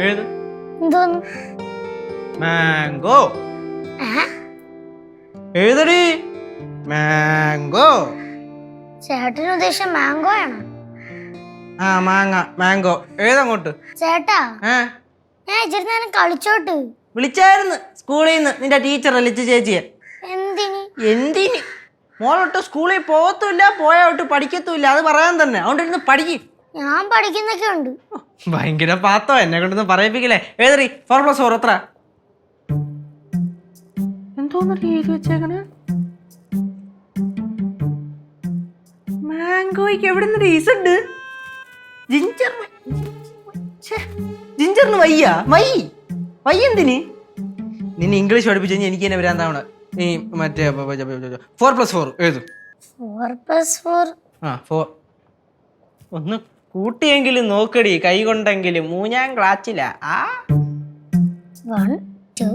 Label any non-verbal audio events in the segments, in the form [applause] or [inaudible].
ഏത്? മാംഗോ. ഏ? ഏതടി? മാംഗോ. ചേട്ടന് ഉദ്ദേശം മാംഗോ ആണ്? ആ മാങ്ങ മാംഗോ. ഏതങ്ങോട്ട്? ചേട്ടാ ഞാൻ ഇച്ചിരി നേരം കളിച്ചോട്ട്. വിളിച്ചായിരുന്നു സ്കൂളിൽ നിന്ന് നിന്റെ ടീച്ചർ ലിച്ച ചേച്ചിയെ. എന്തിന്? എന്തിന്? മോളൊട്ട് സ്കൂളിൽ പോകത്തുമില്ല പോയോട്ട് പഠിക്കത്തുമില്ല അത് പറയാൻ തന്നെ. അതുകൊണ്ട് ഇരുന്ന് പഠിക്കും. ഞാൻ പഠിക്കുന്നൊക്കെ ഉണ്ട്. ഭയങ്കര പാത്തോ? എന്നെ കൊണ്ടൊന്നും പറയിപ്പിക്കില്ലേ? ഏതറി ഫോർ പ്ലസ് ഫോർ എത്ര? എന്തോന്നടി എഴുതി വെച്ചേക്കണേ? മാംഗോയ്ക്ക് എവിടെ നിന്ന് ഈസുണ്ട് ജിഞ്ചർ ജിഞ്ചറിന് വയ്യ. വൈ. വൈ എന്തിന്? നിന്നെ ഇംഗ്ലീഷ് പഠിപ്പിച്ചു കഴിഞ്ഞാൽ എനിക്ക് തന്നെ വരാന്താവണ നീ മറ്റേ ഫോർ പ്ലസ് ഫോർ എഴുതും. ഫോർ പ്ലസ് ഫോർ ആ ഫോർ ഒന്ന് കൂട്ടിയെങ്കിലും നോക്കടി കൈ കൊണ്ടെങ്കിലും. മൂഞ്ഞാൻ ക്ലാച്ചില്ല ആ. One two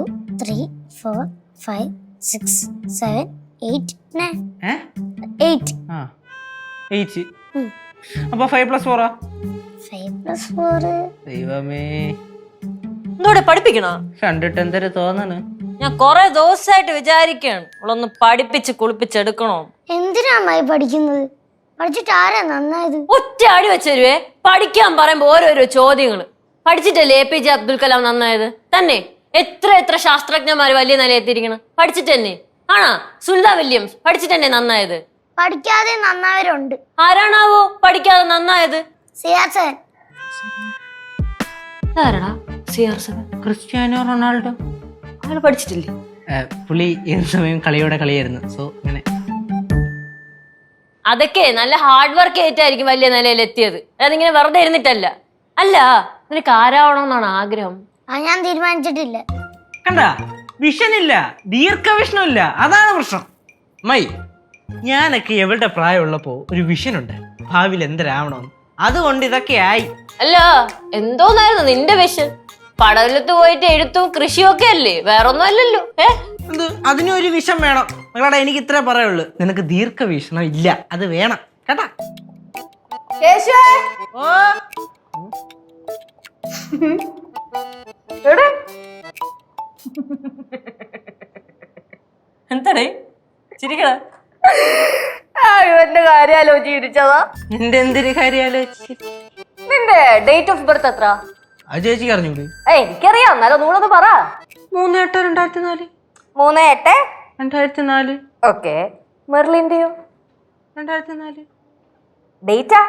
three four five six seven eight nine ഏ? എയ്റ്റ് ആ. എയ്റ്റ് അപ്പൊ ഫൈവ് പ്ലസ് ഫോറാ ഫൈവ് പ്ലസ് ഫോർ ദൈവമേ. എന്തോടെ പഠിപ്പിക്കണോ? കണ്ടിട്ട് എന്തൊരു തോന്നണ്. ഞാൻ കൊറേ ദിവസമായിട്ട് വിചാരിക്കാണ്. ഇവളൊന്ന് പഠിപ്പിച്ച് കുളിപ്പിച്ചെടുക്കണോ എന്തിനാ അമ്മായി പഠിക്കുന്നത്? പഠിച്ചിട്ട് ആരാ നന്നായത്? ഒറ്റ അടി വെച്ചരുവേ. പഠിക്കാൻ പറയുമ്പോ ഓരോരോ ചോദ്യങ്ങൾ പഠിച്ചിട്ടല്ലേ A P J Abdul Kalam നന്നായത്? തന്നെ. എത്ര എത്ര ശാസ്ത്രജ്ഞന്മാർ വലിയ നിലയെത്തിയിരിക്കണം പഠിച്ചിട്ട് തന്നെ ആണാ? സുനിത വില്യംസ് പഠിച്ചിട്ട് തന്നെ നന്നായത്? പഠിക്കാതെ നന്നായവരുണ്ട്. ആരാണാവോ പഠിക്കാതെ നന്നായത്? സിയാസൻ ആരാടാ? C R seven Cristiano Ronaldo? അയാൾ പഠിച്ചിട്ടില്ലേ? പുള്ളി ഏത് സമയം കളിയോടെ കളിയായിരുന്നു. സോ അങ്ങനെ അതൊക്കെ നല്ല ഹാർഡ് വർക്ക് ആയിട്ടായിരിക്കും വലിയ നിലയിൽ എത്തിയത്. അതിങ്ങനെ വെറുതെ ഇരുന്നിട്ടല്ല. അല്ല നിനക്ക് ആരാവണമെന്നാണ് ആഗ്രഹം? അത് ഞാൻ തീരുമാനിച്ചിട്ടില്ല. കണ്ട? വിഷനില്ല ദീർഘവിഷ്ണു ഇല്ല അതാണ് പ്രശ്നം. മൈ ഞാനൊക്കെ എവിടെ പ്രായമുള്ളപ്പോ ഒരു വിഷനുണ്ട്. ഉണ്ട് ഭാവിയിൽ എന്തരാവണമെന്ന്. അതുകൊണ്ട് ഇതൊക്കെ ആയി. അല്ല എന്തോന്നായിരുന്നു നിന്റെ വിഷൻ? പടലത്ത് പോയിട്ട് എഴുത്തും കൃഷിയും ഒക്കെ അല്ലേ? വേറൊന്നും അല്ലല്ലോ ഏ? എന്ത്? അതിനും ഒരു വിഷം വേണം. മകളാടാ എനിക്ക് ഇത്രേ പറയുള്ളൂ. നിനക്ക് ദീർഘവീക്ഷണം ഇല്ല. അത് വേണം. കേട്ടാ? ഓ. എന്താടേ? ചിരിക്കട. ഇവന്റെ കാര്യാലോചി ഇരിച്ചതാ നിന്റെ എന്തൊരു കാര്യാലോചി? നിന്റെ ഡേറ്റ് ഓഫ് ബർത്ത് എത്ര? അത് ചേച്ചിക്ക് അറിഞ്ഞൂടി എനിക്കറിയാം. എന്നാലും നൂളൊന്ന് പറ. മൂന്ന് എട്ട് രണ്ടായിരത്തി നാല്. മൂന്ന് എട്ട് രണ്ടായിരത്തി നാല് ഓക്കെ. മെർലിന്റെയോ? രണ്ടായിരത്തി നാല് ഡേറ്റാ?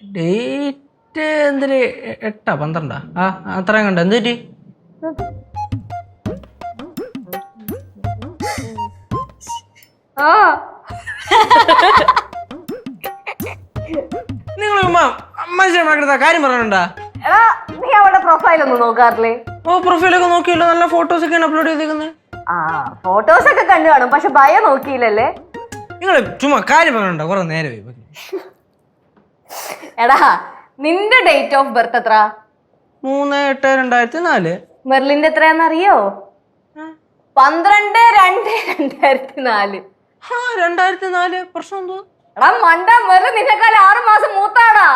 ഡേറ്റ് എന്തൊരു എ- എട്ടാ പന്ത്രണ്ടാ? ആ അത്രയും കണ്ട? എന്ത് പറ്റി? ആ. നിങ്ങൾ മനുഷ്യന്മാരുടെ കാര്യം പറയാനുണ്ടാ? എടാ നീ അവളുടെ പ്രൊഫൈൽ ഒന്ന് നോക്കാറില്ലേ ഓ പ്രൊഫൈലൊക്കെ നോക്കിയല്ലോ നല്ല ഫോട്ടോസ് ഒക്കെയാണ് അപ്ലോഡ് ചെയ്തേക്കുന്നത് ആ ഫോട്ടോസ് ഒക്കെ കണ്ടു കാണും. പക്ഷെ ഭയം നോക്കിയില്ലല്ലേ? നിങ്ങൾ ചുമ്മാ കാര്യം പറഞ്ഞോ കുറെ നേരമായി. എടാ നിന്റെ ഡേറ്റ് ഓഫ് ബർത്ത് എത്ര? മൂന്ന് എട്ട് രണ്ടായിരത്തി നാല്. മെർലിന്റെ എത്രയാണെന്നറിയോ പന്ത്രണ്ട് രണ്ട് രണ്ടായിരത്തി നാല്. ആ രണ്ടായിരത്തി നാല്. പ്രശ്നം എന്തോ? എടാ മണ്ട മെർലിൻ നിന്നെക്കാൾ ആറു മാസം മൂത്താടാ.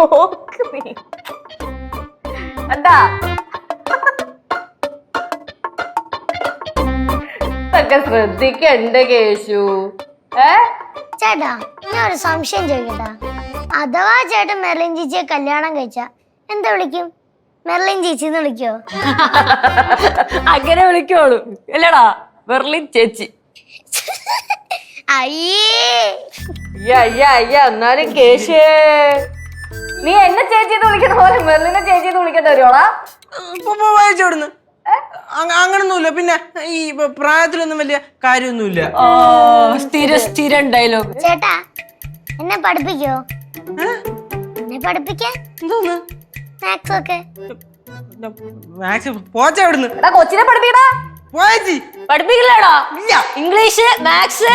നോക്ക് നീ. എന്താ? ഇതൊക്കെ ശ്രദ്ധിക്കണ്ട കേശു. ഏ? ചേട്ടാ ഞാൻ ഒരു സംശയം ചോദിക്കട്ടാ. അഥവാ ചേട്ടൻ മെർലിൻ ചേച്ചിയെ കല്യാണം കഴിച്ച എന്താ വിളിക്കും? മെർലിൻ ചേച്ചി എന്ന് വിളിക്കോ? [laughs] അങ്ങനെ വിളിക്കോളൂ. അല്ലടാ ബെർലിൻ ചേച്ചി. അയ്യേ. അയ്യ അയ്യ അയ്യ എന്നാലും കേശേ. നീ എന്നെ ചേച്ചി എന്ന് വിളിക്കുന്ന പോലെ മെർലിനെ ചേച്ചി എന്ന് വിളിക്കേണ്ട വരുവാടാ വായിച്ചോടുന്നു അങ്ങനൊന്നുമില്ല. പിന്നെ ഈ പ്രായത്തിലൊന്നും വലിയ കാര്യമൊന്നുമില്ല. സ്ഥിര സ്ഥിരം ഡയലോഗ് ചേട്ടാ എന്നെ പഠിപ്പിക്കോ? എന്നെ പഠിപ്പിക്കാൻ? എന്തോന്ന്? മാത്സ് ഒക്കെ. മാത്സ് പോച്ച എവിടുന്ന് എടാ കൊച്ചിനെ പഠിപ്പിക്കടാ. പോയച്ചി. പഠിപ്പിക്കില്ലടാ. ഇല്ല. ഇംഗ്ലീഷ് മാത്സ്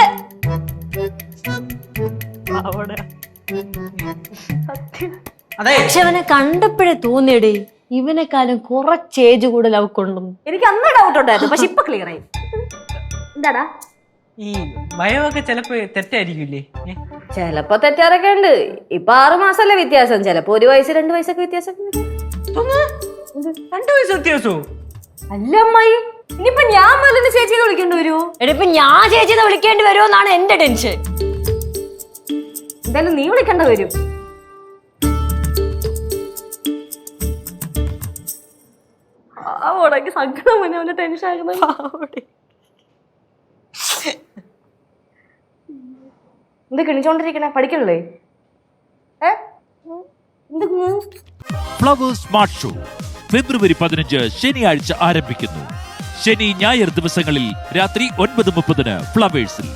അതെ പക്ഷെ അവനെ കണ്ടപ്പോഴേ തോന്നിയടേ. ഇവനെക്കാളും കുറച്ചേജ് കൂടുതൽ അവക്കുണ്ടെന്ന് എനിക്ക് അന്ന് ഡൗട്ട് ഉണ്ടായിരുന്നു പക്ഷെ ഇപ്പൊ ക്ലിയർ ആയി. എന്താടാ? ഈ ഭയമൊക്കെ ചിലപ്പോ തെറ്റായിരിക്കില്ലേ? ചിലപ്പോ തെറ്റാറൊക്കെ ഉണ്ട്. ഇപ്പൊ ആറു മാസമല്ലേ വ്യത്യാസം. ചെലപ്പോ ഒരു വയസ്സ് രണ്ട് വയസ്സൊക്കെ വ്യത്യാസം. രണ്ടു വയസ്സ് വ്യത്യാസോ? അല്ല അമ്മായി ഇനിയിപ്പൊ ഞാൻ മലന്ന് ചേച്ചി വിളിക്കേണ്ടി വരുമോ എടിപ്പൊ ഞാൻ ചേച്ചി വിളിക്കേണ്ടി വരുമോ എന്നാണ് എന്റെ ടെൻഷൻ എന്തായാലും നീ വിളിക്കേണ്ട വരും. പാവോടക്ക് സങ്കടം മുന്നേ അവന്റെ ടെൻഷൻ ആകുന്നത് എന്ത് കിണിച്ചോണ്ടിരിക്കണേ? പഠിക്കണല്ലേ? ഏ? ഫ്ലവേഴ്സ് സ്മാർട്ട് ഷോ ഫെബ്രുവരി പതിനഞ്ച് ശനിയാഴ്ച ആരംഭിക്കുന്നു. ശനി ഞായർ ദിവസങ്ങളിൽ രാത്രി ഒൻപത് മുപ്പതിന് ഫ്ലവേഴ്സിൽ